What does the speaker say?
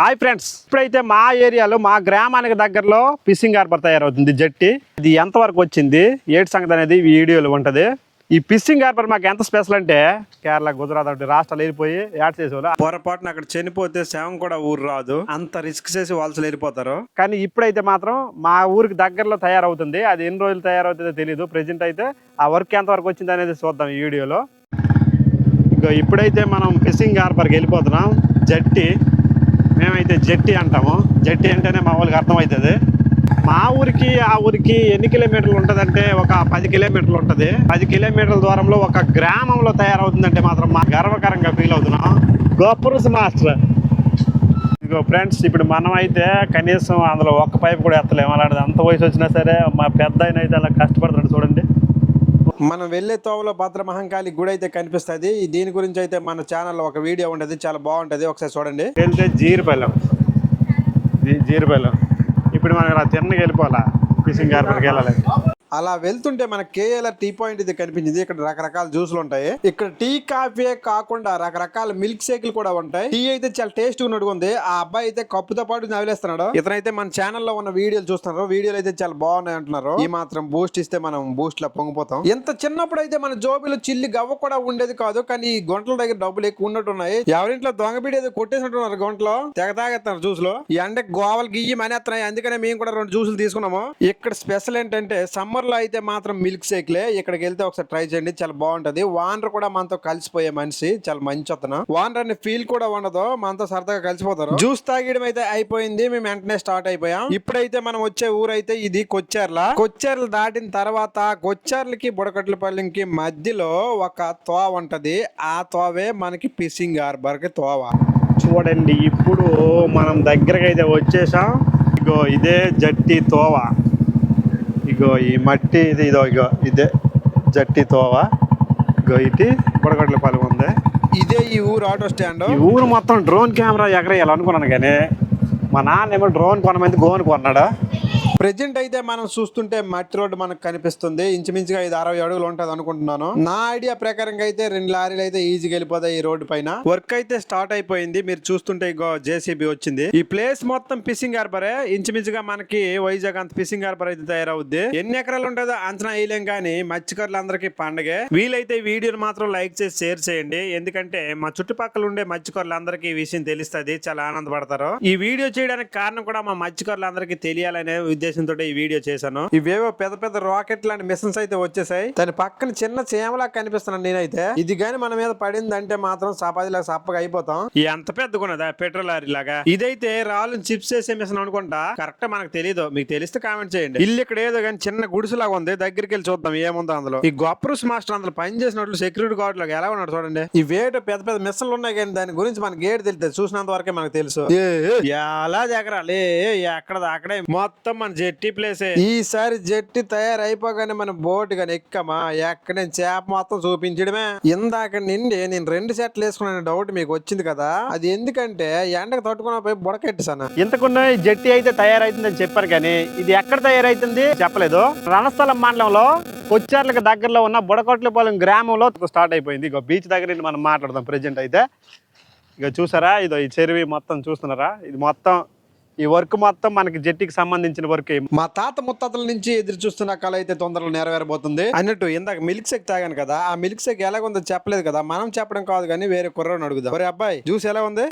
Hi friends. ఇప్పుడైతే మా ఏరియాలో మా గ్రామానికి దగ్గరలో ఫిషింగ్ హార్బర్ తయారవుతుంది జట్టి. ఇది ఎంతవరకు వచ్చింది? ఏటి సంగతి అనేది ఈ వీడియోలో ఉంటుంది. ఈ ఫిషింగ్ హార్బర్ మాకు ఎంత స్పెషల్ అంటే కేరళ గుజరాత్ వంటి రాష్ట్రాలు వెళ్ళిపోయి యాడ్ చేసేవాళ్ళు. పొరపాటున అక్కడ చనిపోతే శవం కూడా ఊరు రాదు. అంత రిస్క్ చేసి వాళ్ళు వెళ్ళిపోతారు. కానీ ఇప్పుడైతే మాత్రం మా ఊరికి దగ్గరలో తయారవుతుంది. అది ఎన్ని రోజులు తయారవుతుందో తెలియదు ప్రెజెంట్ అయితే ఆ వర్క్ ఎంతవరకు వచ్చింది అనేది చూద్దాం ఈ వీడియోలో. ఇగో ఇప్పుడైతే మనం ఫిషింగ్ హార్బర్కి వెళ్ళిపోతున్నాం. జట్టి. జట్టి అంటాము. జట్టి అంటేనే మా వాళ్ళకి అర్థమవుతుంది. మా ఊరికి ఆ ఊరికి ఎన్ని కిలోమీటర్లు ఉంటుందంటే ఒక పది కిలోమీటర్లు ఉంటుంది. పది కిలోమీటర్ల దూరంలో ఒక గ్రామంలో తయారవుతుందంటే మాత్రం మా గర్వకరంగా ఫీల్ అవుతున్నాం. గోపురుస్ మాస్టర్. ఇదిగో ఫ్రెండ్స్ ఇప్పుడు మనం అయితే కనీసం అందులో ఒక్క పైపు కూడా ఎత్తలేము అలాంటిది అంత వయసు వచ్చినా సరే మా పెద్ద అయితే అలా కష్టపడుతున్నాడు చూడండి. మనం వెళ్ళే తోవలో భద్రమహంకాళి గుడి అయితే కనిపిస్తుంది. దీని గురించి అయితే మన ఛానల్లో ఒక వీడియో ఉంటుంది చాలా బాగుంటుంది. ఒకసారి చూడండి. వెళ్తే జీరిపల్లెం జీ- జీరిపల్లెం ఇప్పుడు మనం తిన్నకి వెళ్ళిపోవాలా? ఫిషింగ్ హార్బర్కి వెళ్ళాలి. అలా వెళ్తుంటే మన కేఎల్ఆర్ టీ పాయింట్ ఇది కనిపించింది. ఇక్కడ రకరకాల జ్యూసులు ఉంటాయి. ఇక్కడ టీ కాఫీ కాకుండా రకరకాల మిల్క్ షేక్లు కూడా ఉంటాయి. టీ అయితే చాలా టేస్ట్ ఉన్నట్టుగా ఉంది. ఆ అబ్బాయి అయితే కప్పుతో పాటు నవిలేస్తున్నాడు ఇతనైతే మన ఛానల్లో ఉన్న వీడియోలు చూస్తున్నారు. వీడియోలు అయితే చాలా బాగున్నాయి అంటున్నారు. ఈ మాత్రం బూస్ట్ ఇస్తే మనం బూస్ట్ లా పొంగిపోతాం. ఎంత చిన్నప్పుడు అయితే మన జోబిలో చిల్లి గవ్వ కూడా ఉండేది కాదు. కానీ ఈ గొంటల దగ్గర డబ్బులు ఎక్కువ ఉన్నట్టు ఉన్నాయి. ఎవరింట్లో దొంగబిడి ఏదో కొట్టేసినట్టున్నారు గొంటలో. తెగ తాగేస్తున్నారు జ్యూస్లో ఈ ఎండకి గోవలు గియ్యి మనేస్తున్నాయి. అందుకనే మేము కూడా రెండు జ్యూసులు తీసుకున్నాము. ఇక్కడ స్పెషల్ ఏంటంటే సమ్మర్ సమ్మర్లో అయితే మాత్రం మిల్క్ షేక్లే. ఇక్కడికి వెళ్తే ఒకసారి ట్రై చేయండి చాలా బాగుంటది. వానర్ కూడా మనతో కలిసిపోయే మనిషి చాలా మంచి అతను. వానర్ అనే ఫీల్ కూడా ఉండదు మనతో సరదాగా కలిసిపోతారు. జ్యూస్ తాగడం అయితే అయిపోయింది మేము వెంటనే స్టార్ట్ అయిపోయాం. ఇప్పుడైతే మనం వచ్చే ఊరైతే ఇది కొచ్చేర్ల. కొచ్చేర్లు దాటిన తర్వాత కొచ్చేర్లకి బుడకట్లపల్లికి మధ్యలో ఒక తోవ ఉంటది. ఆ తోవే మనకి ఫిషింగ్ హార్బర్కి తోవ. చూడండి ఇప్పుడు మనం దగ్గరకైతే వచ్చేసాం. ఇగో ఇదే జట్టి తోవ. ఇగో ఈ మట్టి ఇది ఇదో ఇగో ఇదే జట్టి తోవ. ఇగో ఇటు బుడగొడ్లపాలెం ఉంది. ఇదే ఈ ఊరు ఆటో స్టాండ్? ఈ ఊరు మొత్తం డ్రోన్ కెమెరా ఎగరేయాలనుకున్నాను కానీ మా నాన్న ఏమో డ్రోన్ కొనమంది గోన్ కొన్నాడు. ప్రెజెంట్ అయితే మనం చూస్తుంటే మట్టి రోడ్డు మనకు కనిపిస్తుంది. ఇంచుమించుగా ఐదు అరవై అడుగులు ఉంటది అనుకుంటున్నాను. నా ఐడియా ప్రకారంగా అయితే రెండు లారీలు అయితే ఈజీగా వెళ్ళిపోతాయి ఈ రోడ్డు పైన. వర్క్ అయితే స్టార్ట్ అయిపోయింది. మీరు చూస్తుంటే ఇగో జేసీబీ వచ్చింది. ఈ ప్లేస్ మొత్తం ఫిషింగ్ హార్బరే. ఇంచుమించుగా మనకి వైజాగ్ అంత ఫిషింగ్ హార్బర్ అయితే తయారవుద్ది. ఎన్ని ఎకరాలు ఉంటుందో అంచనా వేయలేం కానీ మత్స్యకారులందరికీ పండగే. వీలైతే ఈ వీడియోని మాత్రం లైక్ చేసి షేర్ చేయండి. ఎందుకంటే మా చుట్టుపక్కల ఉండే మత్స్యకారులందరికీ ఈ విషయం తెలుస్తుంది. చాలా ఆనందపడతారు. ఈ వీడియో చేయడానికి కారణం కూడా మా మత్స్యకారులందరికీ తెలియాలనే ఉద్దేశం ఉద్దేశంతో ఈ వీడియో చేశాను. ఇవేవో పెద్ద పెద్ద రాకెట్ లాంటి మిషన్స్ అయితే వచ్చేసాయి. దాని పక్కన చిన్న చేమలా కనిపిస్తున్నాను నేనైతే. ఇది గాని మన మీద పడిందంటే మాత్రం సపాదిలా సప్పగా అయిపోతాం. ఈ అంత పెద్ద కొన్నదా? పెట్రోల్ లారీ లాగా ఇదైతే రాళ్ళు చిప్స్ చేసే మిషన్ అనుకుంటా. కరెక్ట్ మనకు తెలియదు మీకు తెలిస్తే కామెంట్ చేయండి. ఇల్లు ఇక్కడ ఏదో కానీ చిన్న గుడిసెలాగా ఉంది. దగ్గరికి వెళ్ళి చూద్దాం ఏముందో అందులో. ఈ గొప్పరుస్ మాస్టర్ అందులో పని చేసినట్లు సెక్యూరిటీ గార్డ్ లాగా ఎలా ఉన్నాడు చూడండి. ఈ వేట పెద్ద పెద్ద మిషన్లు ఉన్నాయి కానీ దాని గురించి మనకి గేట్ తెలియదు. చూసినంత వరకే మనకు తెలుసు. ఎలా ఎకరాలే ఎక్కడ అక్కడే. మొత్తం మన జెట్టి ప్లేసే. ఈసారి జెట్టి తయారైపోగానే మన బోట్ గాని ఎక్కమా? ఎక్కడ చేప మొత్తం చూపించడమే. ఇందాక నిండి నేను రెండు సెట్లు వేసుకున్న డౌట్ మీకు వచ్చింది కదా? అది ఎందుకంటే ఎండకు తట్టుకున్న పోయి బుడకెట్టేసాను ఇంతకున్న జట్టి అయితే తయారైతుందని చెప్పారు కానీ ఇది ఎక్కడ తయారైతుంది చెప్పలేదు. రణస్థలం మండలంలో కొచ్చార్లకు దగ్గరలో ఉన్న బుడకొట్లపాలెం గ్రామంలో స్టార్ట్ అయిపోయింది. ఇక బీచ్ దగ్గర నుండి మనం మాట్లాడదాం ప్రెజెంట్ అయితే. ఇక చూసారా? ఇదో ఈ చెరువు మొత్తం చూస్తున్నారా? ఇది మొత్తం ఈ వర్క్ మొత్తం మనకి జట్టికి సంబంధించిన వర్క్. మా తాత ముత్తాతల నుంచి ఎదురు చూస్తున్న కళ అయితే తొందరలో నెరవేరబోతుంది. అన్నట్టు ఇందాక మిల్క్ షేక్ తాగాను కదా ఆ మిల్క్ షేక్ ఎలాగుందో చెప్పలేదు కదా మనం చెప్పడం కాదు కానీ వేరే కుర్రని అడుగుదాం. అబ్బాయి జ్యూస్ ఎలా ఉంది?